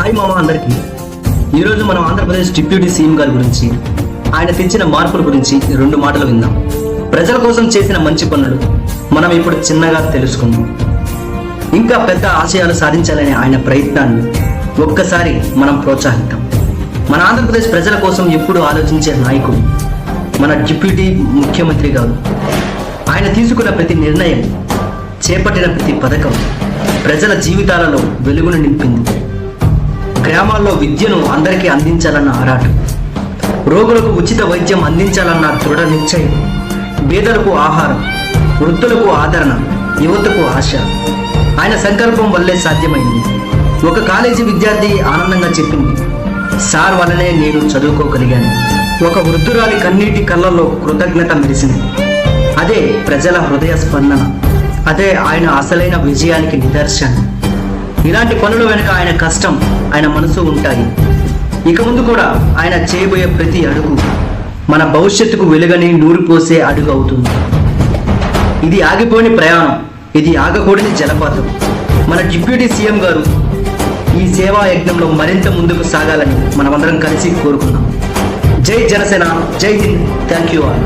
Hi మామ అందరికీ. ఈరోజు మనం ఆంధ్రప్రదేశ్ డిప్యూటీ సీఎం గారి గురించి ఆయన తెచ్చిన మార్పుల గురించి రెండు మాటలు విందాం. ప్రజల కోసం చేసిన మంచి పనులు మనం ఇప్పుడు చిన్నగా తెలుసుకుందాం. ఇంకా పెద్ద ఆశయాలు సాధించాలనే ఆయన ప్రయత్నాన్ని ఒక్కసారి మనం ప్రోత్సహిద్దాం. మన ఆంధ్రప్రదేశ్ ప్రజల కోసం ఎప్పుడు ఆలోచించే నాయకుడు మన డిప్యూటీ ముఖ్యమంత్రి గారు. ఆయన తీసుకున్న ప్రతి నిర్ణయం చేపట్టిన ప్రతి పథకం ప్రజల జీవితాలలో వెలుగును నింపింది. గ్రామాల్లో విద్యను అందరికీ అందించాలన్న ఆరాటం. రోగులకు ఉచిత వైద్యం అందించాలన్న దృఢ నిశ్చయం. పేదలకు ఆహారం వృద్ధులకు ఆదరణ యువతకు ఆశ. ఆయన సంకల్పం వల్లే సాధ్యమైంది. ఒక కాలేజీ విద్యార్థి ఆనందంగా చెప్పింది సార్ వల్లనే నేను చదువుకోగలిగాను. ఒక వృద్ధురాలి కన్నీటి కళ్ళల్లో కృతజ్ఞత మెరిసింది. అదే ప్రజల హృదయ స్పందన. అదే ఆయన అసలైన విజయానికి నిదర్శనం. ఇలాంటి పనుల వెనుక ఆయన కష్టం ఆయన మనసు ఉంటాయి. ఇక ముందు కూడా ఆయన చేయబోయే ప్రతి అడుగు మన భవిష్యత్తుకు వెలుగని నూరిపోసే అడుగు అవుతుంది. ఇది ఆగిపోని ప్రయాణం ఇది ఆగకూడని జలపాతం. మన డిప్యూటీ సీఎం గారు ఈ సేవా యజ్ఞంలో మరింత ముందుకు సాగాలని మనమందరం కలిసి కోరుకున్నాం. జై జనసేన జై హింద్. Thank you all.